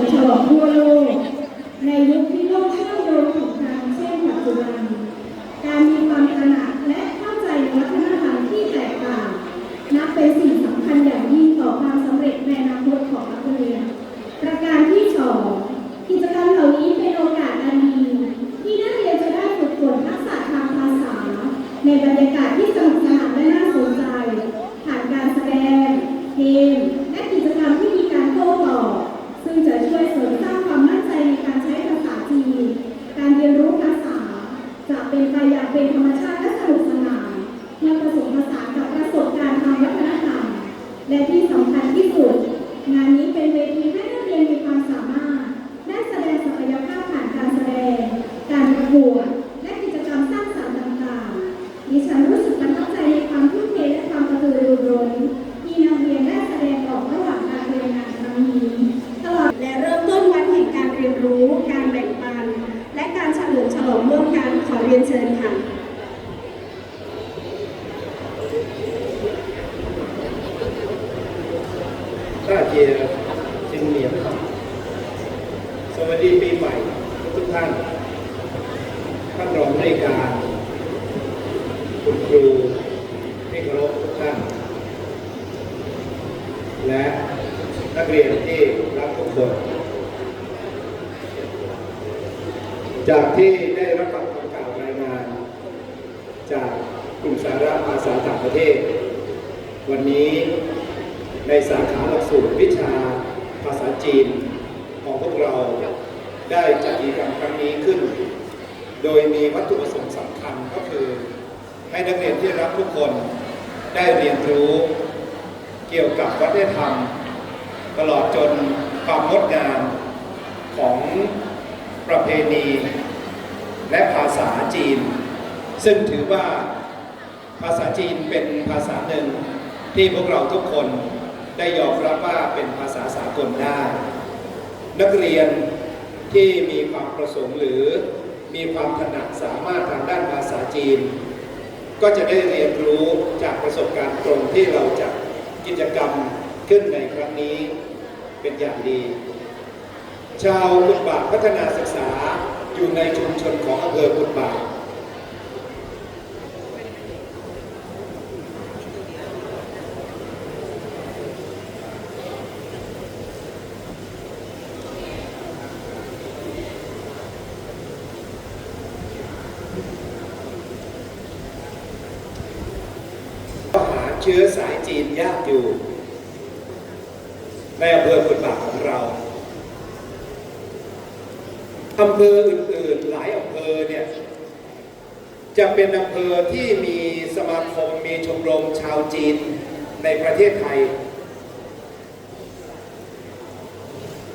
มฉลองทั่วโลก ในยุคที่โลกเชื่อมโยงถึงทางเช่นปัจจุบัน การมีความตระหนัก สานกับประสบการณ์ทางวัฒนธรรม และที่สำคัญที่สุด งานนี้เป็นเวทีให้นักเรียนมีความสามารถได้แสดงศักยภาพผ่านการแสดง การประกวดและกิจกรรมสร้างสรรค์ต่างๆดิฉันรู้สึกประทับใจในความทุ่มเทและความกระตือรือร้นที่นักเรียนได้แสดงออกระหว่างการเรียนงานครั้งนี้ตลอดและเริ่มต้นวันแห่งการเรียนรู้ การแบ่งปัน และการเฉลิมฉลองร่วมกันขอเรียนเชิญค่ะ ท่าเจจึงเหนียมสวัสดีปีใหม่ทุกท่าน ท่านรองนายการ คุณครูที่เคารพทุกท่าน และนักเรียนที่รับทุกคน จากที่ได้รับฟังคำกล่าวรายงาน จากกลุ่มสาระภาษาต่างประเทศ วันนี้ ในสาขาหลักสูตรวิชาภาษาจีนของพวกเราได้จัดกิจกรรมครั้งนี้ขึ้น โดยมีวัตถุประสงค์สำคัญก็คือ ให้นักเรียนที่รักทุกคนได้เรียนรู้เกี่ยวกับวัฒนธรรม ตลอดจนความงดงามของประเพณี และภาษาจีน ซึ่งถือว่าภาษาจีนเป็นภาษาหนึ่งที่พวกเราทุกคน ได้ยอมรับว่าเป็นภาษาสากลได้ นักเรียนที่มีความประสงค์หรือมีความถนัดสามารถทางด้านภาษาจีน ก็จะได้เรียนรู้จากประสบการณ์ตรงที่เราจัดกิจกรรมขึ้นในครั้งนี้เป็นอย่างดี ชาวกุฎบากพัฒนาศึกษาอยู่ในชุมชนของอำเภอกุฎบาก เชื้อสายจีนยากอยู่ ในอำเภอขุนบากของเราอำเภออื่นๆหลายอำเภอเนี่ยจะเป็นอำเภอที่มีสมาคมมีชมรมชาวจีนในประเทศไทย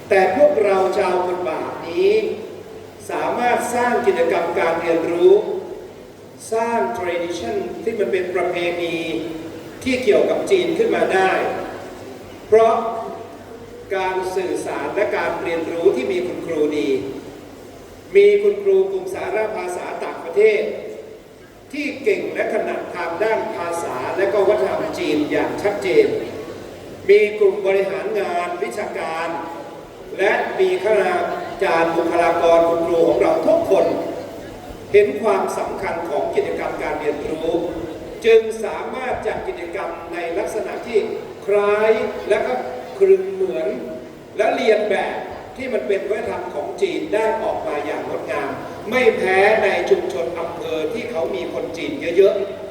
แต่พวกเราชาวขุนบากนี้ สามารถสร้างกิจกรรมการเรียนรู้ สร้าง tradition ที่มันเป็นประเพณี ที่เกี่ยวกับจีนขึ้นมาได้ เพราะการสื่อสารและการเรียนรู้ที่มีคุณครูดี มีคุณครูกลุ่มสาระภาษาต่างประเทศ ที่เก่งและถนัดทางด้านภาษาและก็วัฒนธรรมจีนอย่างชัดเจน มีกลุ่มบริหารงานวิชาการ และมีข้าราชการบุคลากรคุณครูของเราทุกคน เห็นความสำคัญของกิจกรรมการเรียนรู้ จึงสามารถจัดกิจกรรมในลักษณะที่คล้ายและก็คลึงเหมือน และเรียนแบบที่มันเป็นวัฒนธรรมของจีนได้ออกมาอย่างงดงาม ไม่แพ้ในชุมชนอำเภอที่เขามีคนจีนเยอะๆ